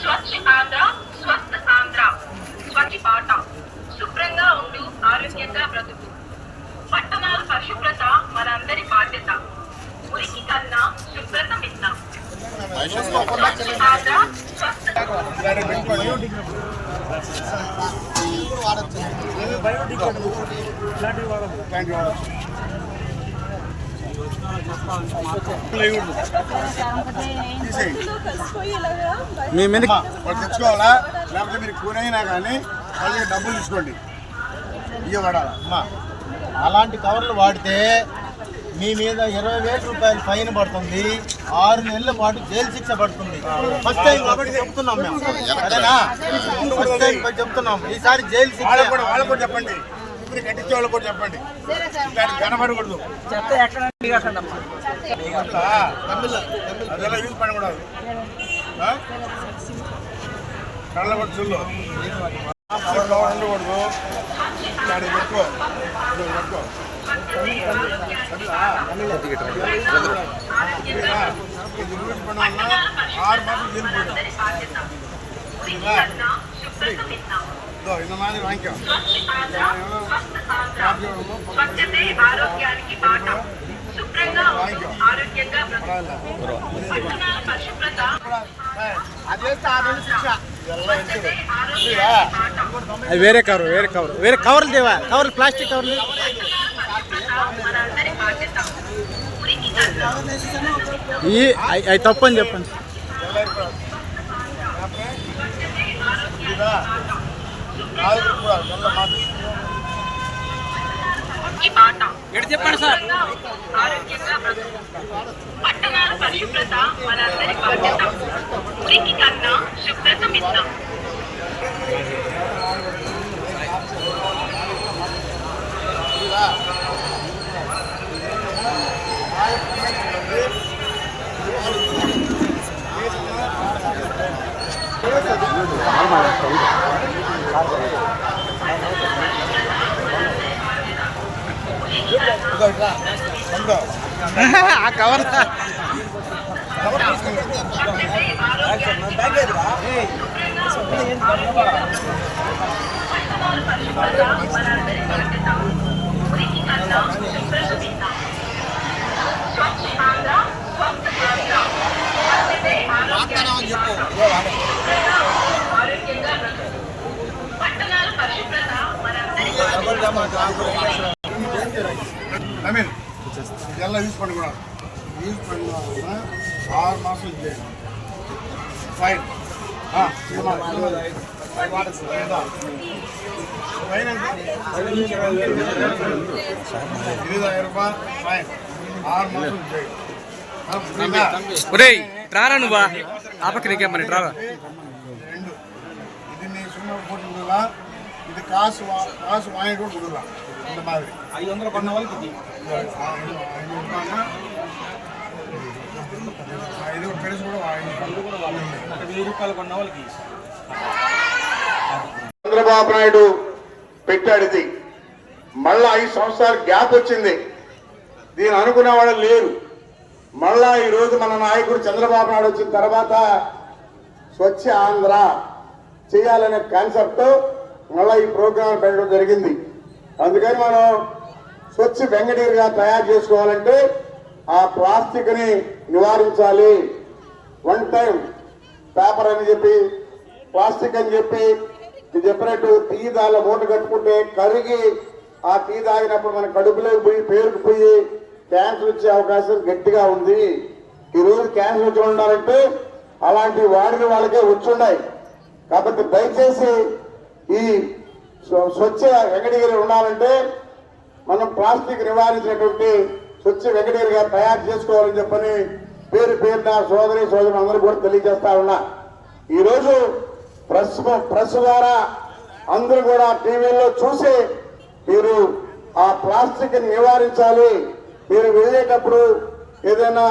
స్వచ్ఛ ఆంధ్ర స్వస్థ ఆంధ్ర. స్వచ్ఛ బాట. శుభ్రంగా ఉండు ఆరోగ్యంగా బ్రతుకు. పట్టణాల పరిశుభ్రత మనందరి బాధ్యత. మురికి కన్నా శుభ్రత మిన్న స్వచ్ఛ ఆంధ్ర స్వస్థ మీ మీద తెచ్చుకోవాలా? లేకపోతే మీరు కూనైనా కానీ మళ్ళీ డబ్బులు తీసుకోండి. ఇయ్య పడాలా అమ్మా అలాంటి కవర్లు వాడితే మీ మీద ఇరవై వేల రూపాయలు ఫైన్ పడుతుంది. ఆరు నెలల పాటు జైలు శిక్ష పడుతుంది. ఫస్ట్ టైం కాబట్టి చెప్తున్నాం మేము. సరేనా? ఫస్ట్ టైం చెప్తున్నాం. ఈసారి జైలు శిక్ష. చెప్పండి. కట్టించే కూడా చెప్పండి. దానికి కనబడకూడదు అట్లా అదెలా యూజ్ పడకూడదు. ఆ? కళ్ళ పట్టుల్లో అట్లా ఉండకూడదు. దానికి పెట్టుకో. ఇదిగో పెట్టుకో. సరేనా? సరేనా? ఇది యూజ్ పడడం వల్ల ఆరు మాసం పోయినా బాధ్యత మురికి కన్నా శుభ్రత మిన్న ఇదో ఇంత మాది వాంకాం స్వచ్ఛతే ఆరోగ్యానికి బాట శుభ్రంగా ఉండు ఆరోగ్యంగా బ్రతుకు పట్టణాల పరిశుభ్రత స్వచ్ఛతే ఆరోగ్యానికి బాట అది వేరే కవర్ వేరే కవర్ వేరే కవర్లు దేవా కవర్లు ప్లాస్టిక్ కవర్లు మనందరి బాధ్యత మురికి కన్నా ఈ అవి అవి తప్పు అని చెప్పండి ఈ బాట చెప్పండి సార్? పట్టణాల పరిశుభ్రత మనందరి బాధ్యత. మురికి కన్నా శుభ్రత మిన్న ఆ కవర్ మనందరి బాధ్యత మురికి కన్నా శుభ్రత మిన్న స్వచ్ఛ ఆంధ్ర స్వస్థ ఆంధ్ర స్వచ్ఛతే ఆరోగ్యానికి ఆరోగ్యంగా బ్రతుకు పట్టణాల పరిశుభ్రత మనందరి బాధ్యత ఐ మీన్ ఎలా యూజ్ పండుకున్నారు యూజ్ పండుకున్నా ఆరు మాసం యూజ్ చేయండి. ఫైన్. ఫైన్ ఇరవై రూపాయలు. ఫైన్. ఆరు మాసం యూజ్ చేయండి. ఒరేయ్ రారా నువ్వా? ఆపకి నీకేమని రెండు. ఇది నీ సున్నా కోట్ల కూడా విడుదల ఇంత మాదిరి. ఐదు వందలు కొన్న వాళ్ళకి ఇది. ఒక పెరుసు కూడా వెయ్యి రూపాయలు కొన్న వాళ్ళకి చంద్రబాబు నాయుడు పెట్టాడు ఇది. మళ్ళా ఐదు సంవత్సరాలు గ్యాప్ వచ్చింది. దీని అనుకునే వాళ్ళు లేరు. మళ్ళా ఈ రోజు మన నాయకుడు చంద్రబాబు నాయుడు వచ్చిన తర్వాత స్వచ్ఛ ఆంధ్ర చేయాలనే కాన్సెప్ట్ మళ్ళా ఈ ప్రోగ్రాం పెట్టడం జరిగింది. అందుకని మనం స్వచ్ఛ వెంకటగిరిగా తయారు చేసుకోవాలంటే ఆ ప్లాస్టిక్ని నివారించాలి. వన్ టైం పేపర్ అని చెప్పి ప్లాస్టిక్ అని చెప్పి ఇది చెప్పినట్టు టీ దానిలో మూట కట్టుకుంటే కరిగి ఆ టీ తాగినప్పుడు మన కడుపులోకి పోయి పేరుకుపోయి క్యాన్సర్ వచ్చే అవకాశం గట్టిగా ఉంది. ఈరోజు క్యాన్సర్ వచ్చి ఉండాలంటే అలాంటి వాడిన వాళ్ళకే వచ్చున్నాయి కాబట్టి దయచేసి ఈ స్వచ్ఛ వెంకటగిరి ఉండాలంటే మనం ప్లాస్టిక్ నివారించినటువంటి స్వచ్ఛ వెంకటగిరిగా తయారు చేసుకోవాలని చెప్పని పేరు పేరున సోదరి సోదరులు అందరూ కూడా తెలియజేస్తా ఉన్నా. ఈరోజు ప్రెస్ ప్రెస్ ద్వారా అందరూ కూడా టీవీల్లో చూసి మీరు ఆ ప్లాస్టిక్ నివారించాలి. మీరు వెళ్ళేటప్పుడు ఏదైనా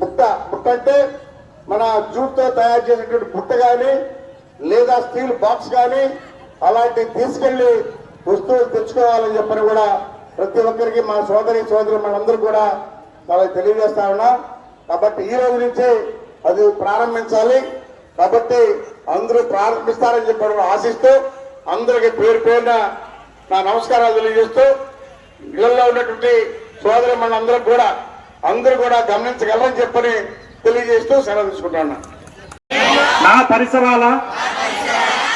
బుట్ట బుట్ట అంటే మన జూట్తో తయారు చేసినటువంటి బుట్ట కానీ లేదా స్టీల్ బాక్స్ కానీ అలాంటి తీసుకెళ్ళి వస్తువులు తెచ్చుకోవాలని చెప్పని కూడా ప్రతి ఒక్కరికి మా సోదరి సోదరు మనందరూ కూడా వాళ్ళకి తెలియజేస్తా ఉన్నా. కాబట్టి ఈ రోజు నుంచే అది ప్రారంభించాలి. కాబట్టి అందరూ ప్రారంభిస్తారని చెప్పడం ఆశిస్తూ అందరికి పేరు పేరున నా నమస్కారాలు తెలియజేస్తూ ఇళ్ళలో ఉన్నటువంటి సోదరి మనందరూ కూడా అందరూ కూడా గమనించగలరని చెప్పని తెలియజేస్తూ సెలవు తీసుకుంటున్నాను. నా పరిసరాల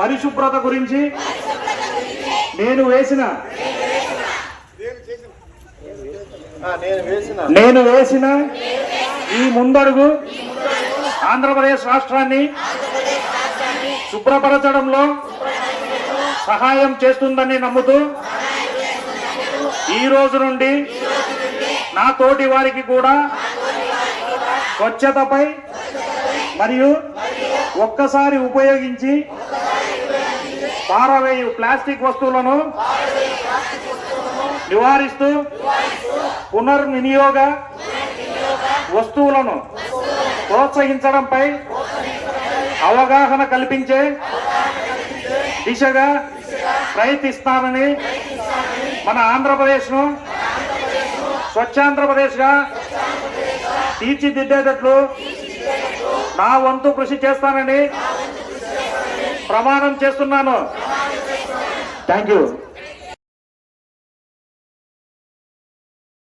పరిశుభ్రత గురించి నేను వేసిన నేను వేసిన నేను వేసిన ఈ ముందడుగు ఆంధ్రప్రదేశ్ రాష్ట్రాన్ని శుభ్రపరచడంలో సహాయం చేస్తుందని నమ్ముతూ ఈ రోజు నుండి నా తోటి వారికి కూడా స్వచ్ఛతపై మరియు ఒక్కసారి ఉపయోగించి పారవేయు ప్లాస్టిక్ వస్తువులను నివారిస్తూ పునర్వినియోగ వస్తువులను ప్రోత్సహించడంపై అవగాహన కల్పించే దిశగా ప్రయత్నిస్తానని మన ఆంధ్రప్రదేశ్ను స్వచ్ఛాంధ్రప్రదేశ్గా తీర్చిదిద్దేటట్లు నా వంతు కృషి చేస్తానని ప్రమాణం చేస్తున్నాను. Thank you